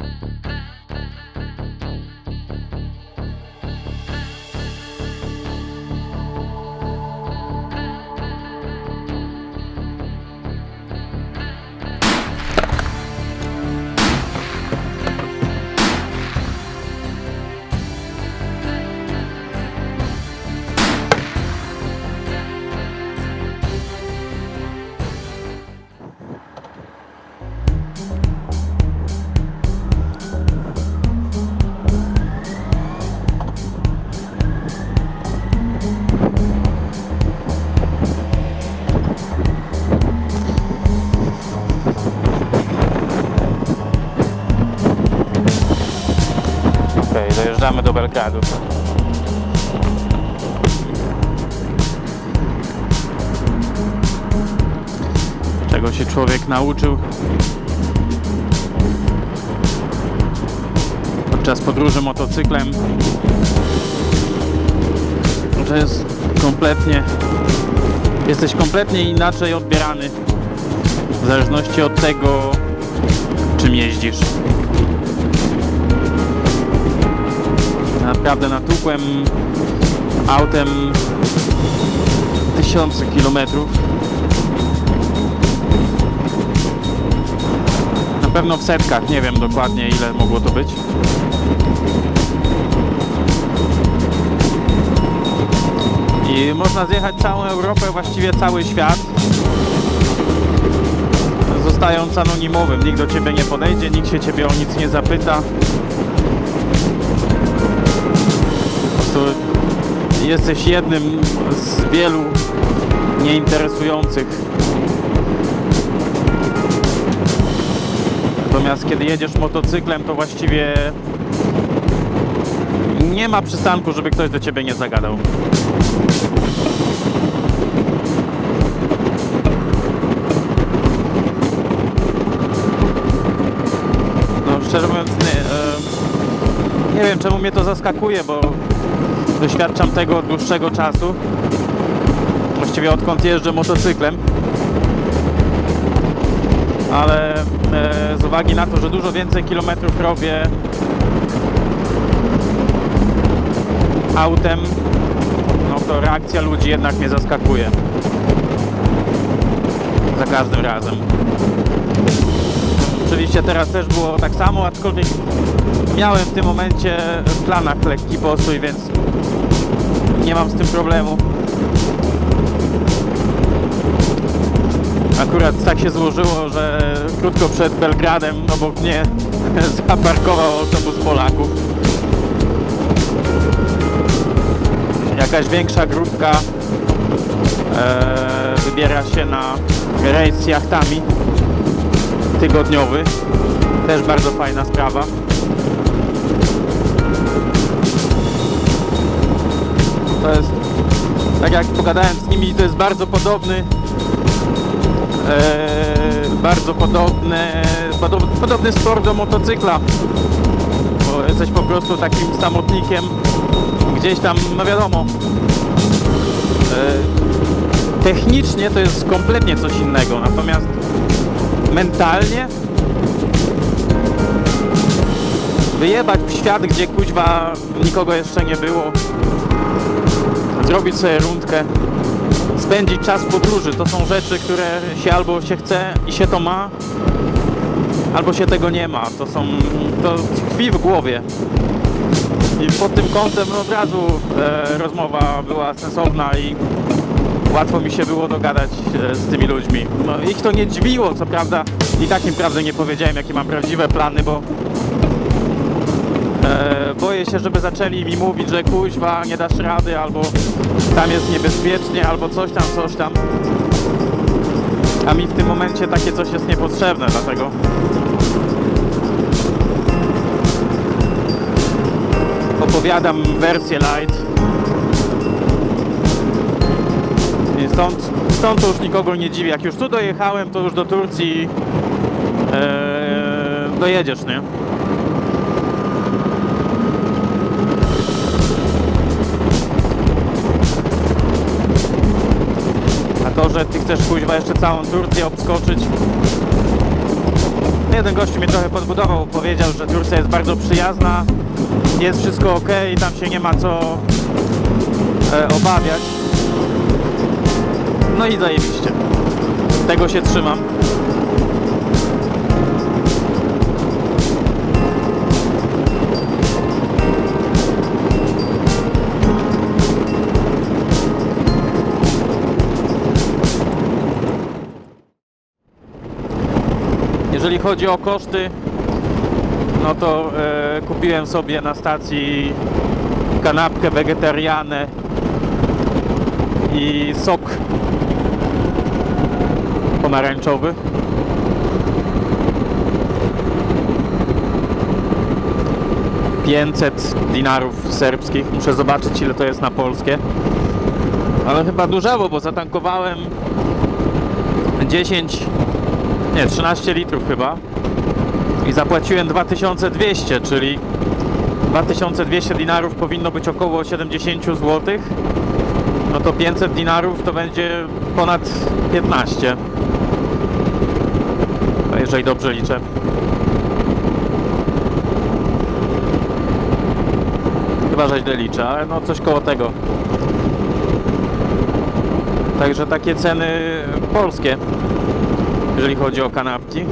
back. Czego się człowiek nauczył? Podczas podróży motocyklem, że jest kompletnie, jesteś kompletnie inaczej odbierany. W zależności od tego, czym jeździsz. Naprawdę natłukłem autem tysiące kilometrów. Na pewno w setkach, nie wiem dokładnie ile mogło to być. I można zjechać całą Europę, właściwie cały świat. Zostając anonimowym, nikt do ciebie nie podejdzie, nikt się ciebie o nic nie zapyta. Prostu jesteś jednym z wielu nieinteresujących. Natomiast kiedy jedziesz motocyklem, to właściwie nie ma przystanku, żeby ktoś do ciebie nie zagadał. No szczerze mówiąc, nie, nie wiem czemu mnie to zaskakuje, bo doświadczam tego od dłuższego czasu. Właściwie odkąd jeżdżę motocyklem. Ale e, z uwagi na to, że dużo więcej kilometrów robię autem, no to reakcja ludzi jednak mnie zaskakuje. Za każdym razem. Oczywiście teraz też było tak samo, aczkolwiek miałem w tym momencie w planach lekki postój, więc nie mam z tym problemu. Akurat tak się złożyło, że krótko przed Belgradem obok mnie zaparkował autobus Polaków. Jakaś większa grupka e, wybiera się na rejs z jachtami tygodniowy. Też bardzo fajna sprawa. To jest, tak jak pogadałem z nimi, to jest bardzo podobny, e, bardzo podobny, podo- podobny sport do motocykla. Bo jesteś po prostu takim samotnikiem gdzieś tam, no wiadomo. E, technicznie to jest kompletnie coś innego, natomiast mentalnie wyjebać w świat, gdzie kuźwa nikogo jeszcze nie było, zrobić sobie rundkę, spędzić czas podróży. To są rzeczy, które się albo się chce i się to ma, albo się tego nie ma. To są, to tkwi w głowie. I pod tym kątem od razu e, rozmowa była sensowna i łatwo mi się było dogadać e, z tymi ludźmi. No, ich to nie dziwiło, co prawda i tak im prawdy nie powiedziałem, jakie mam prawdziwe plany, bo e, boję się, żeby zaczęli mi mówić, że kuźwa, nie dasz rady, albo tam jest niebezpiecznie, albo coś tam, coś tam. A mi w tym momencie takie coś jest niepotrzebne, dlatego opowiadam wersję light. Stąd, stąd to już nikogo nie dziwi. Jak już tu dojechałem, to już do Turcji e, dojedziesz, nie? A to, że ty chcesz kuźwa jeszcze całą Turcję obskoczyć, Jeden gościu mnie trochę podbudował, powiedział, że Turcja jest bardzo przyjazna, jest wszystko ok, tam się nie ma co e, obawiać. No i zajebiście. Tego się trzymam. Jeżeli chodzi o koszty, no to e, kupiłem sobie na stacji kanapkę wegetarianę i sok pomarańczowy. Pięćset dinarów serbskich. Muszę zobaczyć ile to jest na polskie. Ale chyba dużało, bo zatankowałem 10, nie 13 litrów chyba i zapłaciłem 2200, czyli 2200 dinarów powinno być około 70 zł. No to 500 dinarów to będzie ponad 15. Jeżeli dobrze liczę. Chyba, że źle liczę, ale no coś koło tego. Także takie ceny polskie, jeżeli chodzi o kanapki.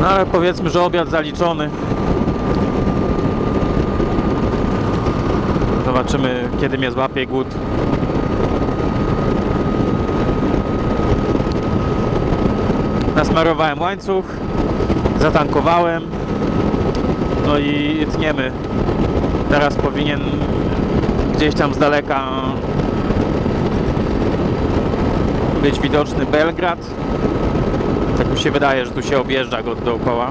No ale powiedzmy, że obiad zaliczony. Zobaczymy, kiedy mnie złapie głód. Nasmarowałem łańcuch, zatankowałem, no i tniemy. Teraz powinien gdzieś tam z daleka być widoczny Belgrad. Tak mi się wydaje, że tu się objeżdża go dookoła.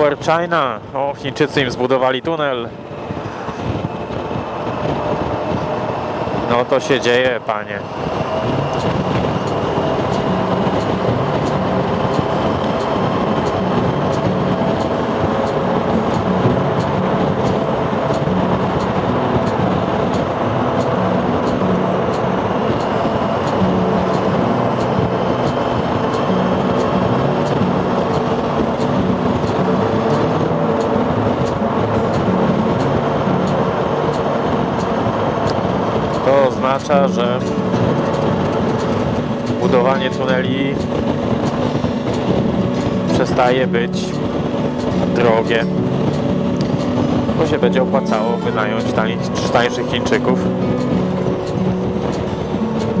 Power China. O, Chińczycy im zbudowali tunel. No to się dzieje, panie. Oznacza, że budowanie tuneli przestaje być drogie, bo się będzie opłacało wynająć tań, tańszych Chińczyków,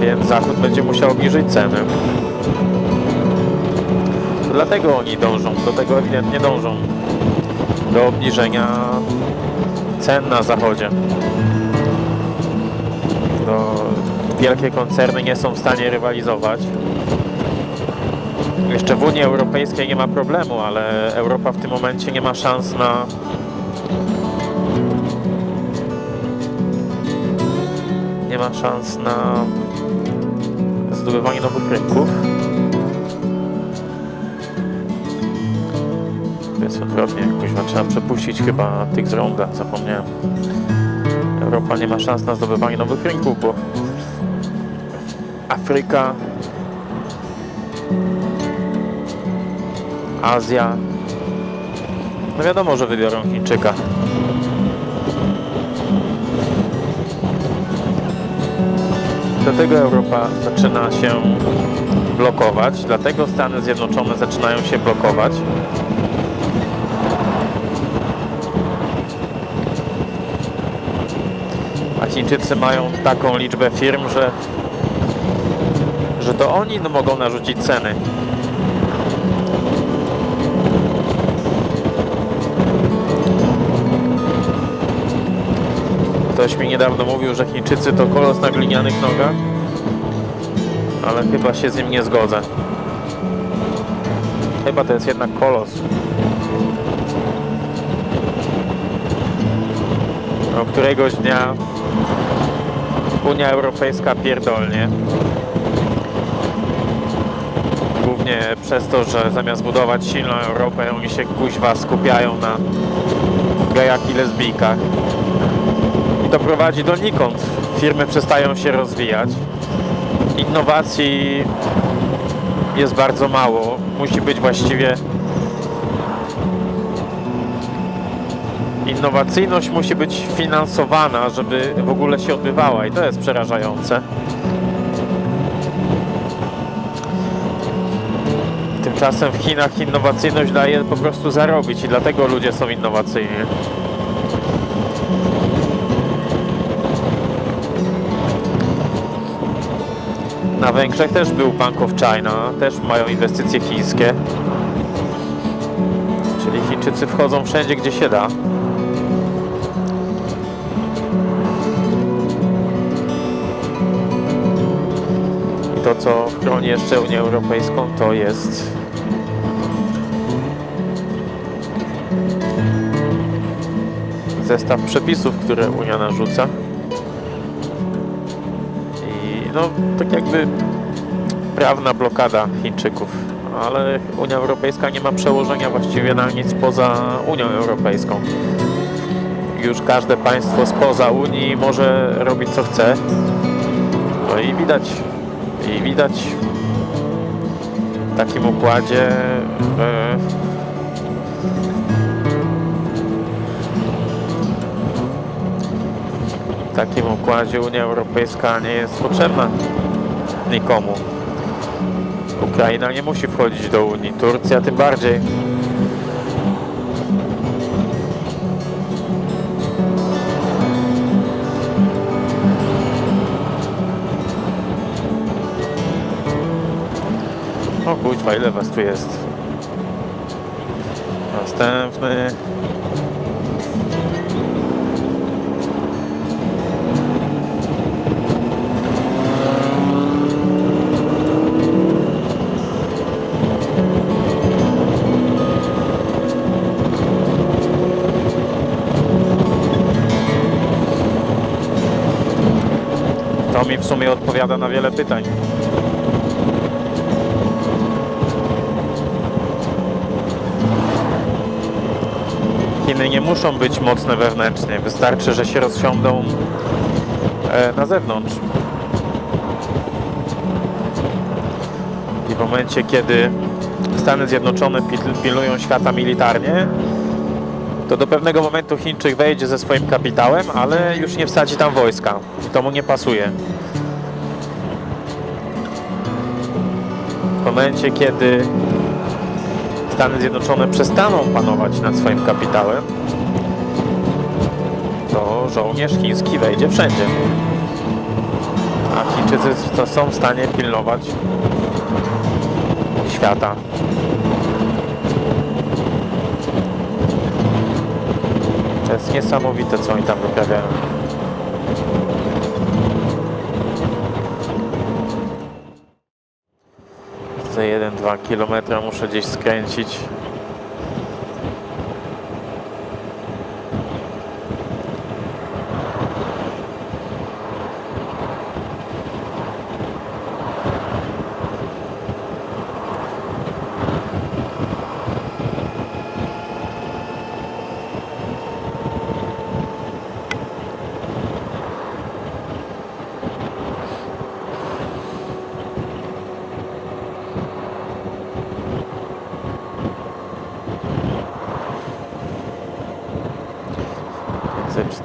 więc Zachód będzie musiał obniżyć ceny. Dlatego oni dążą, do tego ewidentnie dążą, do obniżenia cen na Zachodzie. Wielkie koncerny nie są w stanie rywalizować. Jeszcze w Unii Europejskiej nie ma problemu, ale Europa w tym momencie nie ma szans na nie ma szans na zdobywanie nowych rynków. Jest odwrotnie, kuźwa, trzeba przepuścić chyba tych z zapomniałem. Europa nie ma szans na zdobywanie nowych rynków, bo Afryka, Azja, no wiadomo, że wybiorą Chińczyka. Dlatego Europa zaczyna się blokować, dlatego Stany Zjednoczone zaczynają się blokować. A Chińczycy mają taką liczbę firm, że, że to oni no, mogą narzucić ceny. Ktoś mi niedawno mówił, że Chińczycy to kolos na glinianych nogach, ale chyba się z nim nie zgodzę. Chyba to jest jednak kolos. No, któregoś dnia Unia Europejska pierdolnie. Głównie przez to, że zamiast budować silną Europę, oni się kuźwa skupiają na gejach i lesbijkach. I to prowadzi donikąd. Firmy przestają się rozwijać. Innowacji jest bardzo mało. Musi być właściwie innowacyjność musi być finansowana, żeby w ogóle się odbywała i to jest przerażające. Tymczasem w Chinach innowacyjność daje po prostu zarobić i dlatego ludzie są innowacyjni. Na Węgrzech też był Bank of China, też mają inwestycje chińskie. Czyli Chińczycy wchodzą wszędzie, gdzie się da. I to, co chroni jeszcze Unię Europejską, to jest zestaw przepisów, które Unia narzuca. I no, tak jakby prawna blokada Chińczyków, ale Unia Europejska nie ma przełożenia właściwie na nic poza Unią Europejską. Już każde państwo spoza Unii może robić co chce. No i widać, i widać w takim układzie e, w takim układzie Unia Europejska nie jest potrzebna nikomu. Ukraina nie musi wchodzić do Unii, Turcja tym bardziej. O kuźwa, ile was tu jest? Następny. W sumie odpowiada na wiele pytań. Chiny nie muszą być mocne wewnętrznie, wystarczy, że się rozsiądą e, na zewnątrz. I w momencie, kiedy Stany Zjednoczone pil- pilują świata militarnie, to do pewnego momentu Chińczyk wejdzie ze swoim kapitałem, ale już nie wsadzi tam wojska. To mu nie pasuje. W momencie, kiedy Stany Zjednoczone przestaną panować nad swoim kapitałem, to żołnierz chiński wejdzie wszędzie. A Chińczycy to są w stanie pilnować świata jest niesamowite, co oni tam wyprawiają. Za 1-2 km muszę gdzieś skręcić.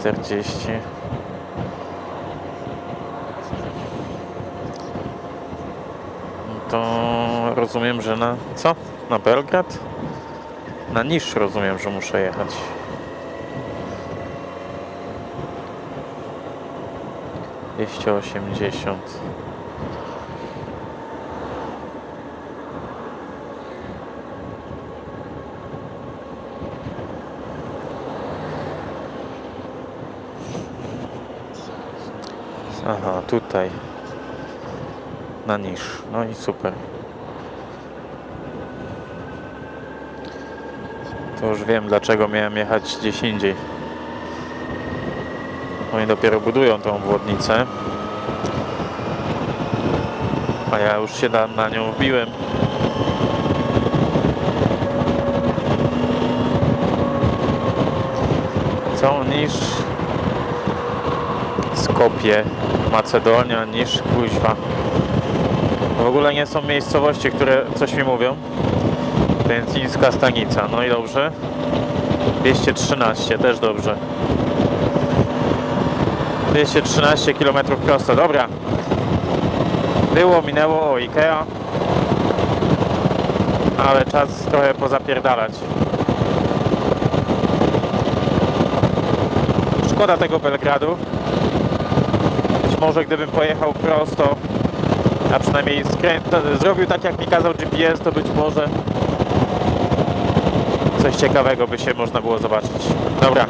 C40 No To rozumiem, że na co? Na Belgrad? Na Nisz rozumiem, że muszę jechać. Dwieście osiemdziesiąt. Tutaj. Na niż. No i super. To już wiem, dlaczego miałem jechać gdzieś indziej. Oni dopiero budują tą obwodnicę. A ja już się na, na nią wbiłem. Co niż Skopie, Macedonia, niż Kuźwa. W ogóle nie są miejscowości, które coś mi mówią. Bęcińska stanica, no i dobrze. 213, też dobrze. 213 km prosto, dobra. Było, minęło, o Ikea. Ale czas trochę pozapierdalać. Szkoda tego Belgradu. Może gdybym pojechał prosto, a przynajmniej skręt, zrobił tak jak mi kazał GPS, to być może coś ciekawego by się można było zobaczyć. Dobra.